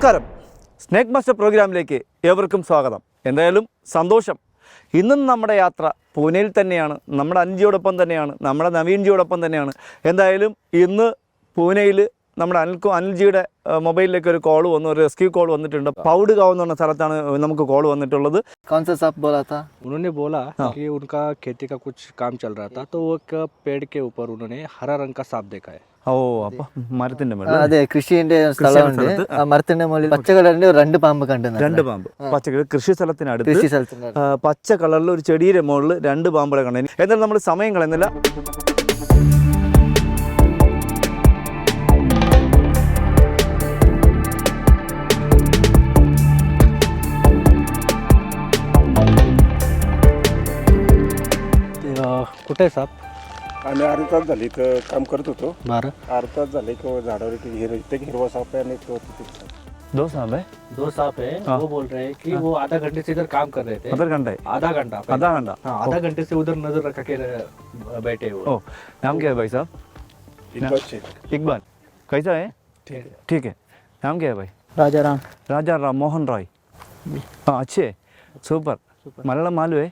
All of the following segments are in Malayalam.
നമസ്കാരം സ്നേക് മാസ്റ്റർ പ്രോഗ്രാമിലേക്ക് ഏവർക്കും സ്വാഗതം എന്തായാലും സന്തോഷം ഇന്നും നമ്മുടെ യാത്ര പൂനെയിൽ തന്നെയാണ് നമ്മുടെ അൻജിയോടൊപ്പം തന്നെയാണ് നമ്മുടെ നവീൻജിയോടൊപ്പം തന്നെയാണ് എന്തായാലും ഇന്ന് പൂനെയിൽ നമ്മുടെ അനിൽ അനിൽജിയുടെ ആ, മൊബൈലിലേക്ക് ഒരു കോൾ വന്നു ഒരു റെസ്ക്യൂ കോൾ വന്നിട്ടുണ്ട് പൗഡ് കാവ് എന്ന് പറഞ്ഞ സ്ഥലത്താണ് നമുക്ക് കോൾ വന്നിട്ടുള്ളത് कौन सा सांप बोला था उन्होंने बोला कि उनका खेती का कुछ काम चल रहा था तो वो एक पेड़ के ऊपर उन्होंने हरा रंग का सांप देखा है ഓ അപ്പം മരത്തിൻ്റെ ആ, മേളിൽ അതെ കൃഷിന്റെ സ്ഥലമുണ്ട് സ്ഥലത്ത്, ആ മരത്തിന്റെ മുകളിൽ പച്ച കളറിന്റെ രണ്ട് പാമ്പ് കണ്ടു രണ്ട് പാമ്പ് പച്ചക്കറി കൃഷി സ്ഥലത്തിനടുത്ത് കൃഷി സ്ഥലത്തിന്റെ ആ, പച്ച കളറിൽ ഒരു ചെടിയുടെ മുകളിൽ രണ്ട് പാമ്പുകളെ കണ്ടു എന്നാലും നമ്മൾ സമയം കളയുന്നില്ല ते, अं, कुठे आहे साप आम्ही अर्धा तास झाली इथं काम करत होतो. बारह अर्धा तास झाले की झाडावर एक हिर इथे एक हिरवा साप आहे आणि एक तिथे साप. दो साहब है दो सांप है हाँ। वो बोल रहे हैं कि वो आधा घंटे से इधर काम कर रहे थे. अदर घंटा है आधा घंटा पहले। आधा घंटा. हाँ आधा घंटे से उधर नजर रखा के रह- बैठे हुए. ओ नाम क्या है भाई साहब? इथं शेत. इकबाल. कैसा है? ठीक है. ठीक है. नाम क्या है भाई? राजा राम. राजा राम मोहन रॉय. हाँ अच्छे. है सुपर. मलयालम मालूम है?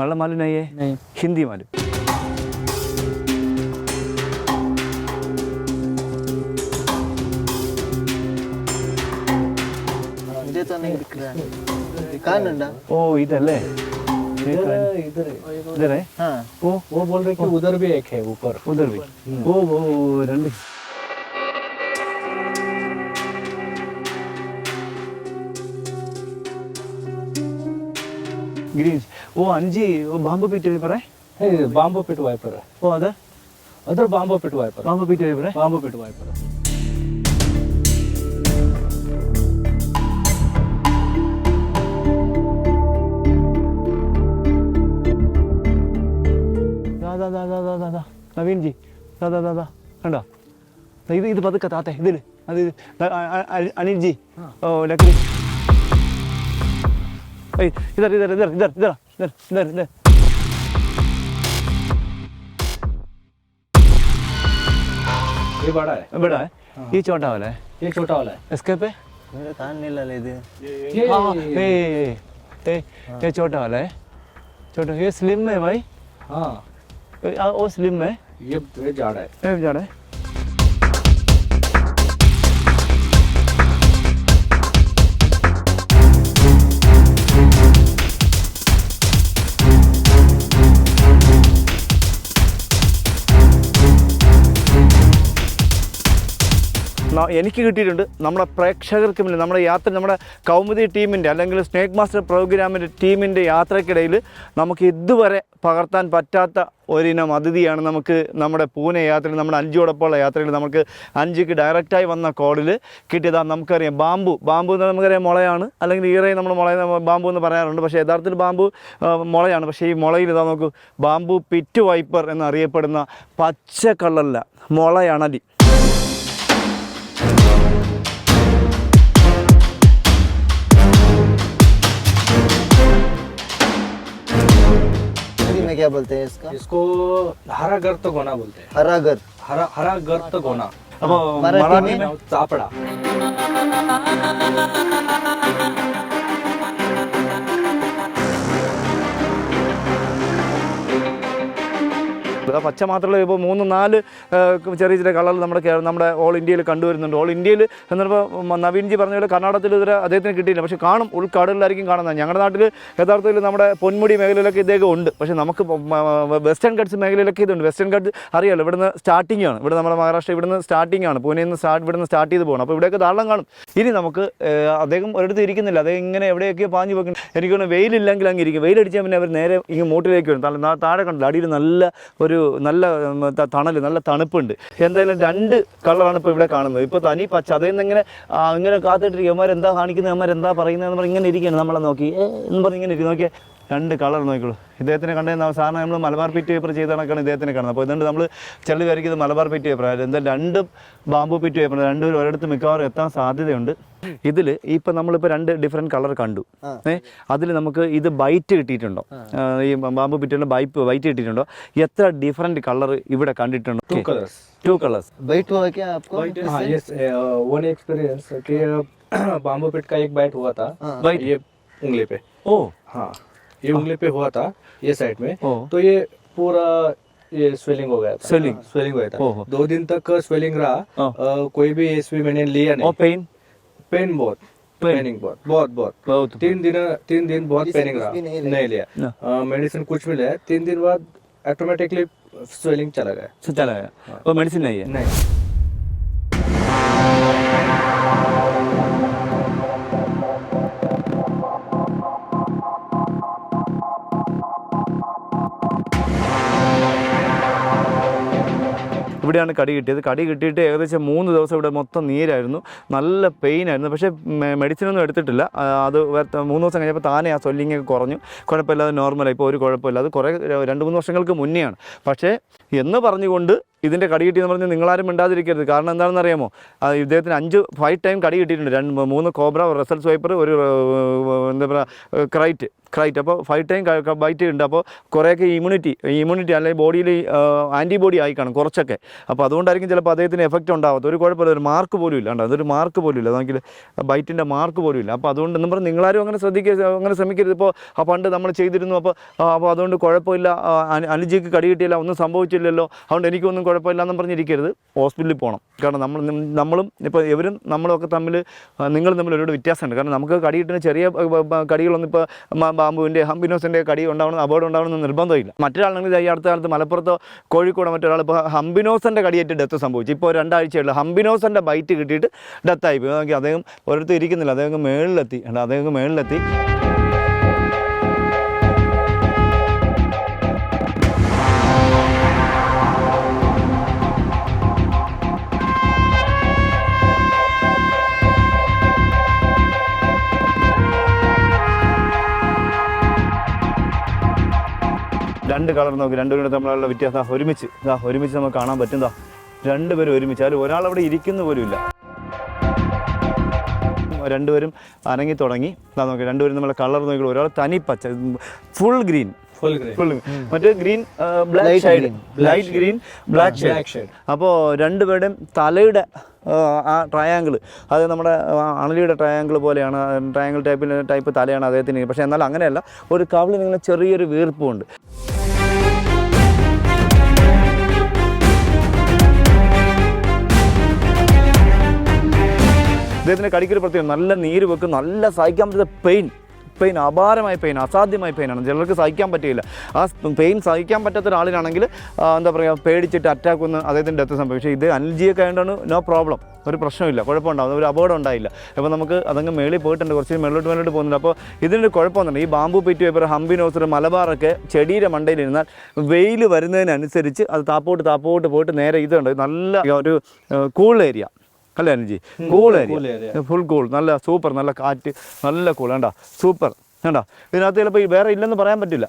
मलयालम मालूम नहीं है? नहीं. हिंदी मालूम. ഇതേ नहीं दिख रहा है कहाँ नंडा ओ इधर इधर इधर है वो वो बोल रहे कि उधर भी एक है ऊपर उधर भी वो वो रंडी ग्रीन्स वो अंजी वो बांबू पीट वाइपर है बांबू पीट वाइपर है वो other other bamboo pit viper bamboo pit viper है बांबू पीट वाइपर है ദാ നവീൻ ജി ദാ ദാ ദാ ദാ കണ്ടോ ദാ ഇത് ഇത് പതുക്കെ താത്തെ ഇതില് അത് ഇത്. ദാ, അ- അ- അ- അനിൽ ജി ഓ ലക്കടി ഏയ് ഇതർ ഇതർ ഇതർ ഇതർ ഇതർ ഇതർ ഇതർ ഇതർ ये बड़ा है ഇവിടെ ഈ ചോട്ടാ പോലെ ये छोटा वाला है എസ്കേപ്പ് मेरे कान नहीं ला ले दे ये हाँ ए ए ये छोटा वाला है छोटा ये स्लिम है भाई हाँ ए, आ, वो स्लिम है तो ये जाड़ा है। ये जाड़ा है? എനിക്ക് കിട്ടിയിട്ടുണ്ട് നമ്മുടെ പ്രേക്ഷകർക്ക് മുന്നിൽ നമ്മുടെ യാത്ര നമ്മുടെ കൗമുദി ടീമിന്റെ അല്ലെങ്കിൽ സ്നേക് മാസ്റ്റർ പ്രോഗ്രാമിന്റെ ടീമിന്റെ യാത്രക്കിടയിൽ നമുക്ക് ഇതുവരെ പകർത്താൻ പറ്റാത്ത ഒരിനം അതിഥിയാണ് നമുക്ക് നമ്മുടെ പൂനെ യാത്രയിൽ നമ്മുടെ അഞ്ചോടൊപ്പമുള്ള യാത്രയിൽ നമുക്ക് അഞ്ചിക്ക് ഡയറക്റ്റായി വന്ന കോളിൽ കിട്ടിയതാണ് നമുക്കറിയാം ബാമ്പു ബാമ്പു എന്ന് നമുക്കറിയാം മുളയാണ്. അല്ലെങ്കിൽ ഈറയെ നമ്മൾ മുള ബാമ്പു എന്ന് പറയാറുണ്ട്. പക്ഷേ യഥാർത്ഥത്തിൽ ബാമ്പു മുളയാണ്. പക്ഷേ ഈ മുളയിൽ ഇതാ നോക്കൂ ബാമ്പു പിറ്റ് വൈപ്പർ എന്നറിയപ്പെടുന്ന പച്ച കളറില്ല മുളയണലി. क्या बोलते हैं इसका? इसको हरा गर्त गोना बोलते हैं। हरा गर्त। हरा हरा गर्त गोना मराठी में चापड़ा। ആ പച്ച മാത്രമല്ല ഇപ്പോൾ മൂന്ന് നാല് ചെറിയ ചെറിയ കളർ നമ്മുടെ നമ്മുടെ ഓൾ ഇന്ത്യയിൽ കണ്ടുവരുന്നുണ്ട്. ഓൾ ഇന്ത്യയിൽ എന്നിപ്പോൾ നവീൻജി പറഞ്ഞ പോലെ കർണാടകത്തിൽ ഇതുവരെ അദ്ദേഹത്തിന് കിട്ടിയില്ല. പക്ഷേ കാണും ഉൾക്കാടുകളിലായിരിക്കും കാണുന്നത്. ഞങ്ങളുടെ നാട്ടിൽ യഥാർത്ഥത്തിൽ നമ്മുടെ പൊന്മുടി മേഖലയിലൊക്കെ ഇദ്ദേഹം ഉണ്ട്. പക്ഷേ നമുക്ക് വെസ്റ്റേൺ ഗഡ്സ് മേഖലയിലൊക്കെ ഇതുണ്ട്. വെസ്റ്റേൺ ഗഡ്സ് അറിയാലോ ഇവിടുന്ന് സ്റ്റാർട്ടിംഗ് ആണ്. ഇവിടെ നമ്മുടെ മഹാരാഷ്ട്ര ഇവിടുന്ന് സ്റ്റാർട്ടിംഗ് ആണ്. നിന്ന് സ്റ്റാർട്ട് ഇവിടുന്ന് സ്റ്റാർട്ട് ചെയ്ത് പോകണം. അപ്പോൾ ഇവിടെയൊക്കെ ധാരാളം കാണും. ഇനി നമുക്ക് അദ്ദേഹം ഒരിടത്ത് ഇരിക്കുന്നില്ല. അദ്ദേഹം ഇങ്ങനെ എവിടെയൊക്കെയോ പാഞ്ഞു വെക്കുന്നു എനിക്ക് വെയിലില്ലെങ്കിൽ അങ്ങ് ഇരിക്കും. വെയിലടിച്ചാൽ പിന്നെ അവർ നേരെ ഇങ്ങ് മൂട്ടിലേക്ക് വരും. താഴെ കണ്ടില്ല അടിയിൽ നല്ല ഒരു നല്ല ഉം, ത- തണൽ നല്ല തണുപ്പുണ്ട്. എന്തായാലും രണ്ട് കളറാണ് ഇപ്പോൾ ഇവിടെ കാണുന്നത്. ഇപ്പോൾ തനി പച്ച അതിൽ നിന്ന് ഇങ്ങനെ ഇങ്ങനെ കാത്തിട്ടിരിക്കും. എന്താ കാണിക്കുന്നത് എന്താ പറയുന്നത് പറഞ്ഞ് ഇങ്ങനെ ഇരിക്കുകയാണ്. നമ്മളെ നോക്കി. എന്ന് പറഞ്ഞ് ഇങ്ങനെ ഇരിക്കും. നോക്കിയേ. രണ്ട് കളർ നോക്കിക്കോളൂ ഇദ്ദേഹത്തിനെ കണ്ടു സാധാരണ നമ്മൾ മലബാർ പിറ്റ് പേപ്പർ ചെയ്ത കണക്കാണ് ഇദ്ദേഹത്തിനെ കാണുന്നത് അപ്പോൾ ഇതുകൊണ്ട് നമ്മൾ ചില പേർക്ക് ഇത് മലബാർ പിറ്റ് പേപ്പർ എന്താ രണ്ടും ബാമ്പു പിറ്റ് പേപ്പർ രണ്ടും ഒരിടത്ത് മിക്കവാറും എത്താൻ സാധ്യതയുണ്ട് ഇതിൽ ഇപ്പം നമ്മളിപ്പോൾ രണ്ട് ഡിഫറെൻറ്റ് കളർ കണ്ടു ഏ അതിൽ നമുക്ക് ഇത് ബൈറ്റ് കിട്ടിയിട്ടുണ്ടോ ആ, ഈ ബാമ്പു പിറ്റിൻ്റെ ബൈപ്പ് ബൈറ്റ് കിട്ടിയിട്ടുണ്ടോ എത്ര ഡിഫറെൻറ്റ് കളർ ഇവിടെ കണ്ടിട്ടുണ്ടോ टू कलर्स ടു കളേഴ്സ് बैठ हुआ क्या आपको हाँ यस वन एक्सपीरियंस कि बाम्बू पिट का एक बाइट हुआ था Bite? ये उंगली पे ഓ हाँ ये उंगली पे हुआ था ये साइड में। तो ये पूरा ये स्वेलिंग हो गया था। स्वेलिंग स्वेलिंग हाँ, हो गया था। दो दिन तक स्वेलिंग रहा। कोई भी एसवी मैंने लिया नहीं। पेन पेन बहुत। पेनिंग बहुत। बहुत बहुत। बहुत। तीन दिन तीन दिन बहुत पेनिंग रहा। नहीं, नहीं लिया। मेडिसिन कुछ भी लिया। तीन दिन बाद ऑटोमेटिकली स्वेलिंग चला गया। अच्छा, चला गया। हाँ। और मेडिसिन नहीं है? नहीं। ഇവിടെയാണ് കടി കിട്ടിയത്. കടി കിട്ടിയിട്ട് ഏകദേശം മൂന്ന് ദിവസം ഇവിടെ മൊത്തം നീരായിരുന്നു. നല്ല പെയിൻ ആയിരുന്നു. പക്ഷേ മെഡിസിനൊന്നും എടുത്തിട്ടില്ല. അത് മൂന്ന് ദിവസം കഴിഞ്ഞപ്പോൾ താനേ ആ സ്വെല്ലിംഗ് ഒക്കെ കുറഞ്ഞു. കുഴപ്പമില്ലാതെ നോർമലായി ഇപ്പോൾ ഒരു കുഴപ്പമില്ല. അത് കുറേ രണ്ട് മൂന്ന് വർഷങ്ങൾക്ക് മുന്നെയാണ്. പക്ഷേ എന്ന് പറഞ്ഞുകൊണ്ട് ഇതിന്റെ കടി കിട്ടിയെന്ന് പറഞ്ഞ് നിങ്ങളാരും മിണ്ടാതിരിക്കരുത്. കാരണം എന്താണെന്ന് അറിയാമോ ഇദ്ദേഹത്തിന് അഞ്ച് ഫൈവ് ടൈം കടി കിട്ടിയിട്ടുണ്ട്. രണ്ട് മൂന്ന് കോബ്ര റസൽ സ്വൈപ്പർ ഒരു എന്താ പറയുക ക്രൈറ്റ് ക്രൈറ്റ് അപ്പോൾ ഫൈവ് ടൈം ബൈറ്റ് ഉണ്ട് അപ്പോൾ കുറേയൊക്കെ ഇമ്മ്യൂണിറ്റി ഇമ്മ്യൂണിറ്റി അല്ലെങ്കിൽ ബോഡിയിൽ ആന്റിബോഡി ആയി കാണും കുറച്ചൊക്കെ. അപ്പോൾ അതുകൊണ്ടായിരിക്കും ചിലപ്പോൾ അദ്ദേഹത്തിന് എഫക്റ്റ് ഉണ്ടാവാത്ത ഒരു കുഴപ്പമില്ല. ഒരു മാർക്ക് പോലും ഇല്ല. അതൊരു മാർക്ക് പോലും ഇല്ല. അതെങ്കിൽ ബൈറ്റിന്റെ മാർക്ക് പോലും ഇല്ല. അപ്പോൾ അതുകൊണ്ട് എന്ന് പറഞ്ഞാൽ നിങ്ങളാരും അങ്ങനെ ശ്രദ്ധിക്കുക അങ്ങനെ ശ്രമിക്കരുത്. ഇപ്പോൾ ആ പണ്ട് നമ്മൾ ചെയ്തിരുന്നു. അപ്പോൾ അപ്പോൾ അതുകൊണ്ട് കുഴപ്പമില്ല. അനുജിക്ക് കടി കിട്ടിയില്ല. ഒന്നും സംഭവിച്ചില്ലല്ലോ. അതുകൊണ്ട് എനിക്കൊന്നും കുഴപ്പമില്ല എന്നും പറഞ്ഞിരിക്കരുത്. ഹോസ്പിറ്റലിൽ പോകണം കാരണം നമ്മൾ നമ്മളും ഇപ്പോൾ ഇവരും നമ്മളൊക്കെ തമ്മിൽ നിങ്ങൾ തമ്മിൽ ഒരുപാട് വ്യത്യാസമുണ്ട്. കാരണം നമുക്ക് കടി കിട്ടുന്ന ചെറിയ കടികളൊന്നും ഇപ്പോൾ ബാമ്പുവിന്റെ ഹംബിനോസിന്റെ കടി ഉണ്ടാവണം അപകടം ഉണ്ടാവണമെന്ന് നിർബന്ധമില്ല. മറ്റൊരാളാണെങ്കിൽ ഈ അടുത്ത കാലത്ത് മലപ്പുറത്തോ കോഴിക്കോടോ മറ്റൊരാൾ ഇപ്പോൾ ഹംബിനോസിന്റെ കടിയേറ്റ് ഡെത്ത് സംഭവിച്ചു. ഇപ്പോൾ രണ്ടാഴ്ചയുള്ള ഹംബിനോസിന്റെ ബൈറ്റ് കിട്ടിയിട്ട് ഡെത്തായി പോയി. നോക്കി അദ്ദേഹം ഒരിടത്തും ഇരിക്കുന്നില്ല. അദ്ദേഹം മേളിലെത്തി. അദ്ദേഹം മേളിലെത്തി. രണ്ട് കളർ നമുക്ക് രണ്ടുപേരും തമ്മിലുള്ള വ്യത്യാസം. ഒരുമിച്ച് ഇതാ ഒരുമിച്ച് നമുക്ക് കാണാൻ പറ്റുന്നതാ രണ്ടുപേരും ഒരുമിച്ച്. അതിൽ ഒരാൾ അവിടെ ഇരിക്കുന്ന പോലുമില്ല രണ്ടുപേരും അനങ്ങി തുടങ്ങി. ഇതാ നോക്കി രണ്ടുപേരും നമ്മളെ കളർ നോക്കി ഒരാൾ തനി പച്ച ഫുൾ ഗ്രീൻ. മറ്റേ ഗ്രീൻ ഷെയ്ഡ്. ഗ്രീൻ. ഷെയ്ഡ്. രണ്ടുപേരുടെയും തലയുടെ ആ ട്രയാങ്കിൾ അത് നമ്മുടെ അണലിയുടെ ട്രയാങ്കിൾ പോലെയാണ്. ട്രയാങ്കിൾ ടൈപ്പിന്റെ ടൈപ്പ് തലയാണ് അദ്ദേഹത്തിന് പക്ഷേ എന്നാൽ അങ്ങനെയല്ല ഒരു കവിളിൽ ഇങ്ങനെ ചെറിയൊരു വീർപ്പുണ്ട്. ഇദ്ദേഹത്തിന്റെ കടിക്കൊരു പ്രത്യേകം നല്ല നീര് വെക്കും നല്ല സഹിക്കാൻ പറ്റുന്ന പെയിൻ പെയിൻ അപാരമായ പെയിൻ അസാധ്യമായ പെയിനാണ് ചിലർക്ക് സഹിക്കാൻ പറ്റില്ല ആ പെയിൻ സഹിക്കാൻ പറ്റാത്ത ഒരാളിനാണെങ്കിൽ എന്താ പറയുക പേടിച്ചിട്ട് അറ്റാക്ക് ഒന്ന് അദ്ദേഹത്തിന്റെ ഡെത്ത് സംഭവിച്ചു ഇത് അൽജിയൊക്കെ ആയതുകൊണ്ടാണ് നോ പ്രോബ്ലം ഒരു പ്രശ്നമില്ല കുഴപ്പമുണ്ടാവും ഒരു അപകടം ഉണ്ടായില്ല. അപ്പോൾ നമുക്ക് അതങ്ങ് മേളിൽ പോയിട്ടുണ്ട് കുറച്ച് മേളിലോട്ട് മേലോട്ട് പോകുന്നുണ്ട്. അപ്പോൾ ഇതിന്റെ കുഴപ്പമൊന്നുണ്ട് ഈ ബാമ്പു പിറ്റ് പേപ്പർ ഹംബിനോസർ മലബാറൊക്കെ ചെടിയുടെ മണ്ടയിലിരുന്നാൽ വെയിൽ വരുന്നതിനനുസരിച്ച് അത് താപ്പോട്ട് താപ്പോട്ട് പോയിട്ട് നേരെ ഇതുണ്ട് നല്ല ഒരു കൂൾ ഏരിയ അല്ലേ അനുജി കൂൾ ഏരിയ ഫുൾ കൂൾ നല്ല സൂപ്പർ നല്ല കാറ്റ് നല്ല കൂൾ വേണ്ട സൂപ്പർ വേണ്ട ഇതിനകത്ത് ചിലപ്പോൾ വേറെ ഇല്ലെന്ന് പറയാൻ പറ്റില്ല.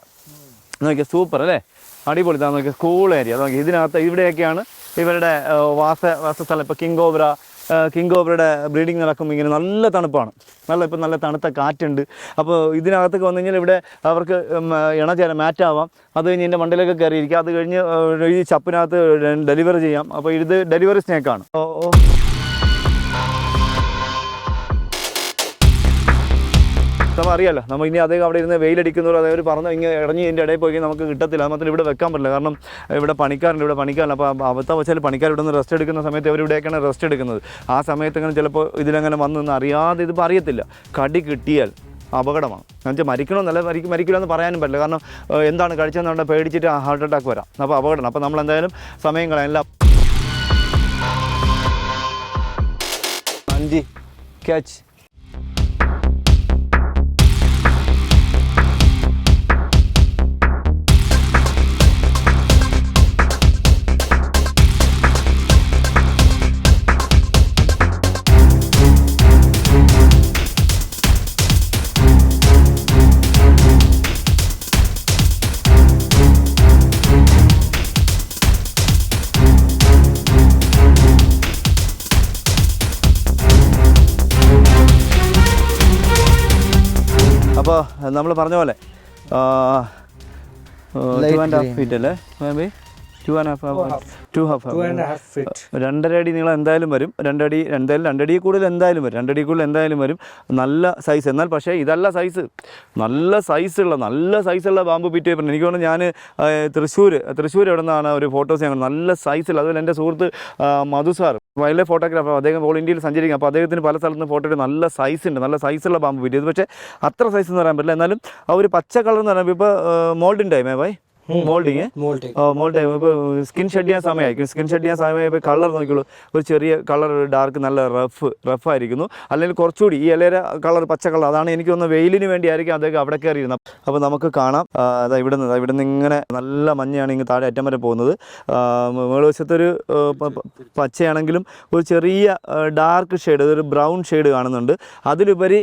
നോക്കിയാൽ സൂപ്പർ അല്ലേ? അടിപൊളി. ഇതാ നോക്കിയാൽ കൂൾ ഏരിയ നോക്കി ഇതിനകത്ത് ഇവിടെയൊക്കെയാണ് ഇവരുടെ വാസ വാസ വാസസ്ഥലം. ഇപ്പോൾ കിങ് ഓബ്ര കിങ് ഓബ്രയുടെ ബ്രീഡിങ് നടക്കുമ്പോൾ ഇങ്ങനെ നല്ല തണുപ്പാണ്. നല്ല ഇപ്പം നല്ല തണുത്ത കാറ്റുണ്ട്. അപ്പോൾ ഇതിനകത്തൊക്കെ വന്നു കഴിഞ്ഞാൽ ഇവിടെ അവർക്ക് ഉം, ഇണ ചേരം മാറ്റാവാം അത് കഴിഞ്ഞ് ഇതിന്റെ മണ്ടിലൊക്കെ കയറിയിരിക്കുക അത് കഴിഞ്ഞ് ഈ ചപ്പിനകത്ത് ഡെലിവറി ചെയ്യാം. അപ്പോൾ ഇത് ഡെലിവറി സ്നേക്കാണ്. ഓ ഓ. നമ്മൾ അറിയാലോ. നമ്മൾ ഇനി അദ്ദേഹം അവിടെ ഇരുന്ന് വെയിലടിക്കുന്നവർ അതായത് പറഞ്ഞു ഇങ്ങനെ ഇറങ്ങി ഇതിന്റെ ഇടയിൽ പോയി നമുക്ക് കിട്ടത്തില്ല. അത് മാത്രം ഇവിടെ വെക്കാൻ പറ്റില്ല. കാരണം ഇവിടെ പണിക്കാരുണ്ട് ഇവിടെ പണിക്കാരില്ല അപ്പോൾ അവിടുത്തെ വെച്ചാൽ പണിക്കാർ ഇവിടെ നിന്ന് റെസ്റ്റ് എടുക്കുന്ന സമയത്ത് അവർ ഇവിടെയൊക്കെയാണ് റെസ്റ്റ് എടുക്കുന്നത്. ആ സമയത്ത് അങ്ങനെ ചിലപ്പോൾ ഇതിലങ്ങനെ വന്നു നിന്ന് അറിയാതെ ഇതിപ്പോൾ അറിയത്തില്ല കടി കിട്ടിയാൽ അപകടമാണ്. എന്നുവെച്ചാൽ മരിക്കണമെന്നല്ല മരിക്കും മരിക്കില്ല എന്ന് പറയാനും പറ്റില്ല. കാരണം എന്താണ് കഴിച്ചതെന്നുണ്ടെങ്കിൽ പേടിച്ചിട്ട് ഹാർട്ട് അറ്റാക്ക് വരാം. അപ്പോൾ അപകടമാണ്. അപ്പോൾ നമ്മൾ എന്തായാലും സമയം കളയാനില്ല അഞ്ച് ക്യാച്ച് നമ്മൾ പറഞ്ഞ പോലെ two Light and half green. Feet അല്ലേ two and half half two half half രണ്ടര അടി നീളം എന്തായാലും വരും. രണ്ടടി രണ്ടായാലും രണ്ടടി കൂടുതൽ എന്തായാലും വരും. രണ്ടടി കൂടുതൽ എന്തായാലും വരും. നല്ല സൈസ് എന്നാൽ പക്ഷേ ഇതല്ല സൈസ് നല്ല സൈസുള്ള നല്ല സൈസുള്ള ബാമ്പു പിറ്റ് പേപ്പർ എനിക്ക് തോന്നുന്നു ഞാൻ തൃശ്ശൂർ തൃശ്ശൂർ എവിടെ നിന്നാണ് ഒരു ഫോട്ടോസ് ഞങ്ങൾ നല്ല സൈസുള്ള അതുപോലെ എന്റെ സുഹൃത്ത് മധു സാർ വൈൽഡ് ഫോട്ടോഗ്രാഫർ അദ്ദേഹം ഓൾ ഇന്ത്യയിൽ സഞ്ചരിക്കും. അപ്പോൾ അദ്ദേഹത്തിന് പല സ്ഥലത്തും ഫോട്ടോ നല്ല സൈസ് ഉണ്ട്. നല്ല സൈസുള്ള ബാമ്പു പിറ്റ് ഇത് പക്ഷേ അത്ര സൈസ് എന്ന് പറയാൻ പറ്റില്ല. എന്നാലും ആ ഒരു പച്ച കളർ എന്ന് പറയുമ്പോൾ ഇപ്പോൾ മോൾഡ് ഉണ്ടായി മേ ബൈ മോൾഡിങ് മോൾഡിങ് ഇപ്പോൾ സ്കിൻ ഷെഡ് ചെയ്യാൻ സമയമായിരിക്കും സ്കിൻ ഷെഡ് ചെയ്യാൻ സമയമായപ്പോൾ കളർ നോക്കിയുള്ളൂ ഒരു ചെറിയ കളർ ഡാർക്ക് നല്ല റഫ് റഫ് ആയിരിക്കുന്നു. അല്ലെങ്കിൽ കുറച്ചുകൂടി ഈ ഇലയുടെ കളർ പച്ച കളർ അതാണ് എനിക്ക് തോന്നുന്നത് വെയിലിന് വേണ്ടിയായിരിക്കും അദ്ദേഹം അവിടെ കയറിയിരുന്നത്. അപ്പോൾ നമുക്ക് കാണാം. അതാ ഇവിടെ നിന്ന് ഇവിടെ നിന്ന് ഇങ്ങനെ നല്ല മഞ്ഞയാണ് ഇങ്ങനെ താഴെ അറ്റം വരെ പോകുന്നത്. മേളുവശത്തൊരു പച്ചയാണെങ്കിലും ഒരു ചെറിയ ഡാർക്ക് ഷെയ്ഡ് ഒരു ബ്രൗൺ ഷെയ്ഡ് കാണുന്നുണ്ട്. അതിലുപരി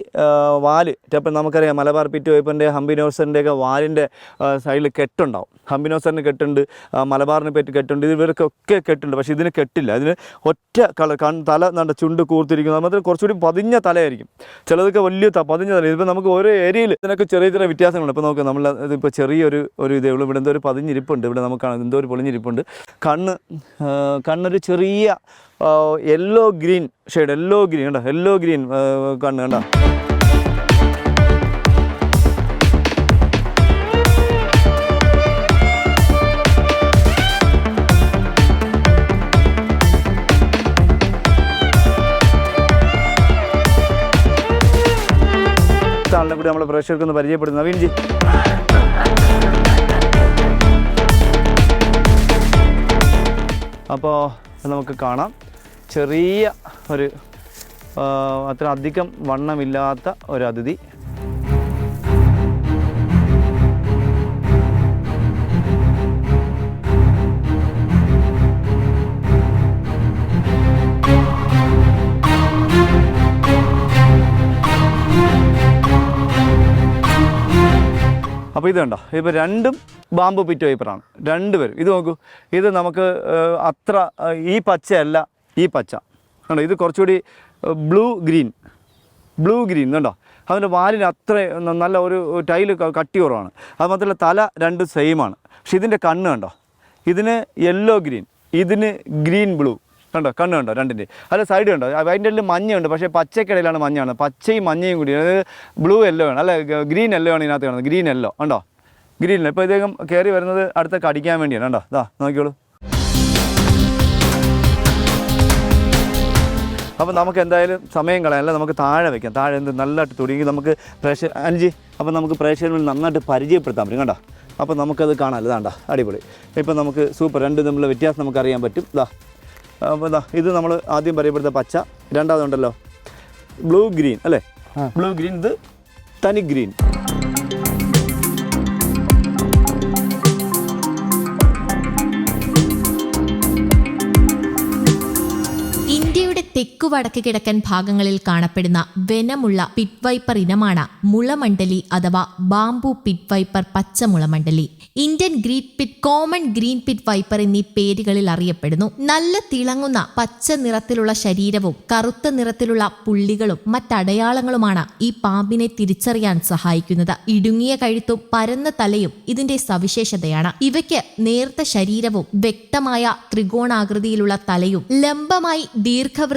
വാൽ ഇപ്പം നമുക്കറിയാം മലബാർ പിറ്റ് വൈപ്പിന്റെ ഹംബി വാലിന്റെ സൈഡിൽ കെട്ടുണ്ടാവും. ഹംബിനോസറിന് കെട്ടുണ്ട് മലബാറിന് പറ്റി കെട്ടുണ്ട് ഇവർക്കൊക്കെ കെട്ടുണ്ട് പക്ഷേ ഇതിന് കെട്ടില്ല. ഇതിന് ഒറ്റ കളർ കൺ തല നല്ല ചുണ്ട് കൂർത്തിരിക്കുന്നു. അത് മാത്രം കുറച്ചുകൂടി പതിഞ്ഞ തലയായിരിക്കും. ചിലതൊക്കെ വലിയ പതിഞ്ഞ തല ഇതിപ്പോൾ നമുക്ക് ഓരോ ഏരിയയിൽ ഇതിനൊക്കെ ചെറിയ ചെറിയ വ്യത്യാസങ്ങളുണ്ട്. ഇപ്പോൾ നോക്കുക നമ്മൾ ഇതിപ്പോൾ ചെറിയൊരു ഒരു ഇതേ ഉള്ളൂ. ഇവിടെ എന്തോ ഒരു പതിഞ്ഞിരിപ്പുണ്ട്. ഇവിടെ നമുക്ക് എന്തോ ഒരു പൊളിഞ്ഞിരിപ്പുണ്ട്. കണ്ണ് കണ്ണൊരു ചെറിയ yellow green shade yellow green കണ്ടോ? യെല്ലോ ഗ്രീൻ കണ്ണ് കണ്ടോ? കൂടി നമ്മൾ പ്രേക്ഷകർക്ക് ഒന്ന് പരിചയപ്പെടുന്നു നവീൻജി അപ്പോൾ നമുക്ക് കാണാം. ചെറിയ ഒരു അത്ര അധികം വണ്ണമില്ലാത്ത ഒരു അതിഥി അപ്പോൾ ഇത് കണ്ടോ? ഇപ്പോൾ രണ്ടും ബാമ്പു പിറ്റ് വൈപ്പറാണ് രണ്ടുപേരും. ഇത് നോക്കൂ. ഇത് നമുക്ക് അത്ര ഈ പച്ചയല്ല ഈ പച്ച. കണ്ടോ? ഇത് കുറച്ചുകൂടി ബ്ലൂ ഗ്രീൻ ബ്ലൂ ഗ്രീൻ കണ്ടോ? അതിന്റെ വാലിന് അത്ര നല്ല ഒരു ടൈൽ കട്ടി കുറവാണ്. അത് മാത്രമല്ല തല രണ്ട് സെയിമാണ് പക്ഷെ ഇതിന്റെ കണ്ണ് കണ്ടോ? ഇതിന് യെല്ലോ ഗ്രീൻ ഇതിന് ഗ്രീൻ ബ്ലൂ കണ്ടോ കണ്ണ് കണ്ടോ രണ്ടിന്റെ? അല്ല സൈഡ് കണ്ടോ? അതിന്റെ ഉള്ളിൽ മഞ്ഞയുണ്ട് പക്ഷേ പച്ചക്കിടയിലാണ് മഞ്ഞാണ് പച്ചയും മഞ്ഞയും കൂടി അതായത് ബ്ലൂ യെല്ലോ ആണ്. അല്ല ഗ്രീൻ യെല്ലോ ആണ് ഇതിനകത്ത് കാണുന്നത്. ഗ്രീൻ യെല്ലോ കണ്ടോ? ഗ്രീൻ ഇപ്പോൾ ഇദ്ദേഹം കയറി വരുന്നത് അടുത്ത കടിക്കാൻ വേണ്ടിയാണ് കണ്ടോ? ഇതാ നോക്കിയോളൂ അപ്പോൾ നമുക്ക് എന്തായാലും സമയം കളയാനല്ല നമുക്ക് താഴെ വെക്കാം. താഴെ എന്ത് നല്ലതായിട്ട് തുടങ്ങി നമുക്ക് പ്രേക്ഷ അഞ്ച് അപ്പോൾ നമുക്ക് പ്രേക്ഷകരിൽ നന്നായിട്ട് പരിചയപ്പെടുത്താൻ പറ്റും കണ്ടോ? അപ്പോൾ നമുക്കത് കാണാമല്ലോ ഇതാണ്ട അടിപൊളി. ഇപ്പം നമുക്ക് സൂപ്പർ. രണ്ട് തമ്മിലുള്ള വ്യത്യാസം നമുക്കറിയാൻ പറ്റും. ഇതാ അപ്പോൾ ഇതാ നമ്മൾ ആദ്യം പറയപ്പെടുത്ത പച്ച രണ്ടാമതുണ്ടല്ലോ ബ്ലൂ ഗ്രീൻ അല്ലേ? ബ്ലൂ ഗ്രീൻ ഇത് തനി ഗ്രീൻ. തെക്കു വടക്ക് കിഴക്കൻ ഭാഗങ്ങളിൽ കാണപ്പെടുന്ന വെനമുള്ള പിറ്റ് വൈപ്പർ ഇനമാണ് മുളമണ്ഡലി അഥവാ bamboo pit viper പച്ചമുളമണ്ഡലി. Indian green pit common green pit viper എന്നീ പേരുകളിൽ അറിയപ്പെടുന്നു. നല്ല തിളങ്ങുന്ന പച്ച നിറത്തിലുള്ള ശരീരവും കറുത്ത നിറത്തിലുള്ള പുള്ളികളും മറ്റടയാളങ്ങളുമാണ് ഈ പാമ്പിനെ തിരിച്ചറിയാൻ സഹായിക്കുന്നത്. ഇടുങ്ങിയ കഴുത്തും പരന്ന തലയും ഇതിന്റെ സവിശേഷതയാണ്. ഇവയ്ക്ക് നേർത്ത ശരീരവും വ്യക്തമായ ത്രികോണാകൃതിയിലുള്ള തലയും ലംബമായി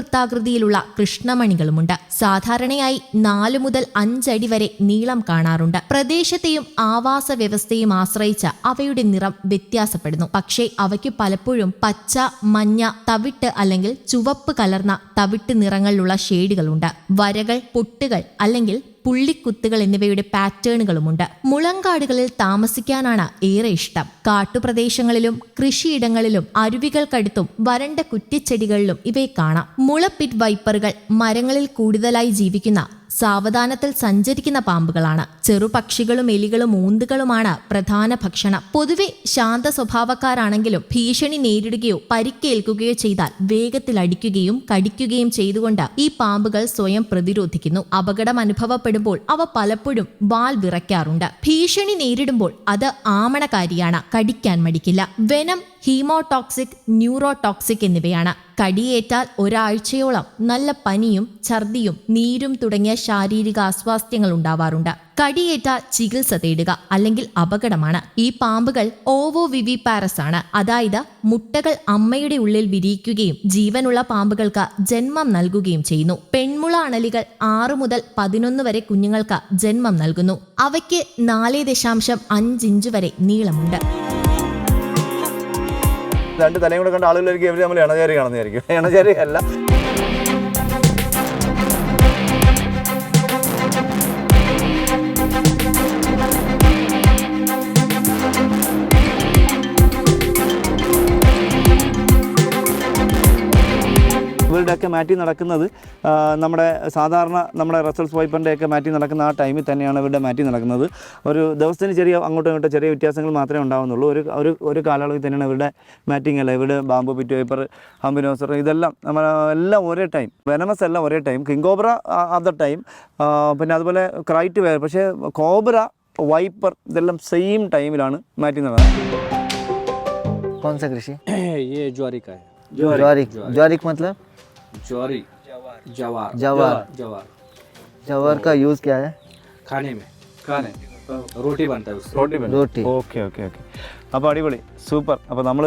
ദീർഘവൃത്താകൃതിയിലുള്ള കൃഷ്ണമണികളുമുണ്ട്. സാധാരണയായി നാലു മുതൽ അഞ്ചടി വരെ നീളം കാണാറുണ്ട്. പ്രദേശത്തെയും ആവാസ വ്യവസ്ഥയും ആശ്രയിച്ച് അവയുടെ നിറം വ്യത്യാസപ്പെടുന്നു. പക്ഷേ അവയ്ക്ക് പലപ്പോഴും പച്ച മഞ്ഞ തവിട്ട് അല്ലെങ്കിൽ ചുവപ്പ് കലർന്ന തവിട്ട് നിറങ്ങളിലുള്ള ഷെയ്ഡുകളുണ്ട് വരകൾ പൊട്ടുകൾ അല്ലെങ്കിൽ പുള്ളിക്കുത്തുകൾ എന്നിവയുടെ പാറ്റേണുകളുമുണ്ട്. മുളങ്കാടുകളിൽ താമസിക്കാനാണ് ഏറെ ഇഷ്ടം. കാട്ടുപ്രദേശങ്ങളിലും കൃഷിയിടങ്ങളിലും അരുവികൾക്കടുത്തും വരണ്ട കുറ്റിച്ചെടികളിലും ഇവയെ കാണാം. മുളപ്പിറ്റ് വൈപ്പറുകൾ മരങ്ങളിൽ കൂടുതലായി ജീവിക്കുന്ന സാവധാനത്തിൽ സഞ്ചരിക്കുന്ന പാമ്പുകളാണ്. ചെറുപക്ഷികളും എലികളും ഊന്തുകളുമാണ് പ്രധാന ഭക്ഷണം. പൊതുവെ ശാന്ത സ്വഭാവക്കാരാണെങ്കിലും ഭീഷണി നേരിടുകയോ പരിക്കേൽക്കുകയോ ചെയ്താൽ വേഗത്തിൽ അടിക്കുകയും കടിക്കുകയും ചെയ്തുകൊണ്ട് ഈ പാമ്പുകൾ സ്വയം പ്രതിരോധിക്കുന്നു. അപകടം അനുഭവപ്പെടുമ്പോൾ അവ പലപ്പോഴും വാൽ വിറയ്ക്കാറുണ്ട്. ഭീഷണി നേരിടുമ്പോൾ അത് ആമണകാരിയാണ്. കടിക്കാൻ മടിക്കില്ല. വെനം ഹീമോടോക്സിക് ന്യൂറോടോക്സിക് എന്നിവയാണ്. കടിയേറ്റാൽ ഒരാഴ്ചയോളം നല്ല പനിയും ഛർദിയും നീരും തുടങ്ങിയ ശാരീരിക അസ്വാസ്ഥ്യങ്ങൾ ഉണ്ടാവാറുണ്ട്. കടിയേറ്റാൽ ചികിത്സ തേടുക അല്ലെങ്കിൽ അപകടമാണ്. ഈ പാമ്പുകൾ ഓവോ വിവിപാരസ് ആണ്. അതായത് മുട്ടകൾ അമ്മയുടെ ഉള്ളിൽ വിരിയിക്കുകയും ജീവനുള്ള പാമ്പുകൾക്ക് ജന്മം നൽകുകയും ചെയ്യുന്നു. പെൺമുള അണലികൾ ആറു മുതൽ പതിനൊന്ന് വരെ കുഞ്ഞുങ്ങൾക്ക് ജന്മം നൽകുന്നു. അവയ്ക്ക് നാല് ദശാംശം അഞ്ചിഞ്ച് വരെ നീളമുണ്ട്. രണ്ട് തലയും കൂടെ കണ്ട ആളുകളിലേക്ക് ഇവർ നമ്മൾ ഇണചേരി കാണുന്നതായിരിക്കും. ഇണചേരി അല്ല ഇവരുടെയൊക്കെ മാറ്റി നടക്കുന്നത് ആ, നമ്മുടെ സാധാരണ നമ്മുടെ റസൽസ് വൈപ്പറിൻ്റെ ഒക്കെ മാറ്റി നടക്കുന്ന ആ ടൈമിൽ തന്നെയാണ് ഇവരുടെ മാറ്റി നടക്കുന്നത് ഒരു ദിവസത്തിന് ചെറിയ അങ്ങോട്ടും ഇങ്ങോട്ടും ചെറിയ വ്യത്യാസങ്ങൾ മാത്രമേ ഉണ്ടാകുന്നുള്ളൂ ഒരു ഒരു ഒരു കാലയളവിൽ തന്നെയാണ് ഇവരുടെ മാറ്റിംഗ് അല്ല ഇവിടെ ബാമ്പു പിറ്റ് വൈപ്പർ ഹംബിനോസർ ഇതെല്ലാം നമ്മൾ എല്ലാം ഒരേ ടൈം വെനമസ് എല്ലാം ഒരേ ടൈം കിങ്കോബ്ര അതർ ടൈം പിന്നെ അതുപോലെ ക്രൈറ്റ് വേറെ പക്ഷേ കോബ്ര വൈപ്പർ ഇതെല്ലാം സെയിം ടൈമിലാണ് മാറ്റി നടന്നത് कौन सा कृषि ये ज्वारी का है ज्वारिक ज्वारिक मतलब ज्वारी जवार जवार जवार जवार का यूज़ क्या है खाने में खाने रोटी बनता है उससे रोटी ഓക്കെ ഓക്കെ ഓക്കെ അപ്പോൾ അടിപൊളി സൂപ്പർ അപ്പോൾ നമ്മൾ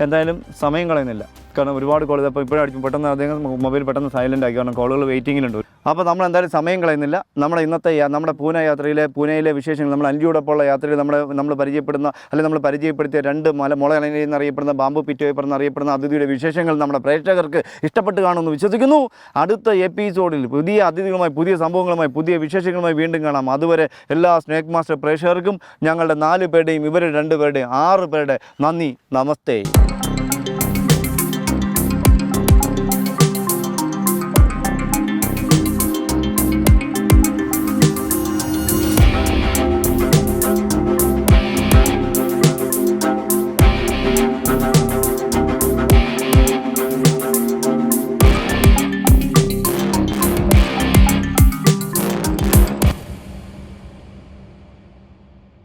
എന്തായാലും സമയം കളയുന്നില്ല കാരണം ഒരുപാട് കോൾ അപ്പോൾ ഇപ്പോഴും പെട്ടെന്ന് അദ്ദേഹം മൊബൈൽ പെട്ടെന്ന് സൈലന്റ് ആക്കി. കാരണം കോളുകൾ വെയിറ്റിങ്ങിലുണ്ട് അപ്പോൾ നമ്മൾ എന്തായാലും സമയം കളയുന്നില്ല. നമ്മുടെ ഇന്നത്തെ നമ്മുടെ പൂനെ യാത്രയിലെ പൂനെയിലെ വിശേഷങ്ങൾ നമ്മൾ അഞ്ചുയോടൊപ്പമുള്ള യാത്രയിൽ നമ്മൾ നമ്മൾ പരിചയപ്പെടുന്ന അല്ലെങ്കിൽ നമ്മൾ പരിചയപ്പെടുത്തിയ രണ്ട് മല മുള എന്നറിയപ്പെടുന്ന ബാമ്പു പേപ്പർ എന്നറിയപ്പെടുന്ന അതിഥിയുടെ വിശേഷങ്ങൾ നമ്മുടെ പ്രേക്ഷകർക്ക് ഇഷ്ടപ്പെട്ട് കാണുമെന്ന് വിശ്വസിക്കുന്നു. അടുത്ത എപ്പിസോഡിൽ പുതിയ അതിഥികളുമായി പുതിയ സംഭവങ്ങളുമായി പുതിയ വിശേഷങ്ങളുമായി വീണ്ടും കാണാം. അതുവരെ എല്ലാ സ്നേക് മാസ്റ്റർ പ്രേക്ഷകർക്കും ഞങ്ങളുടെ നാല് പേരുടെയും ഇവരുടെ രണ്ട് പേരുടെയും ആറ് പേരുടെ നന്ദി. നമസ്തേ.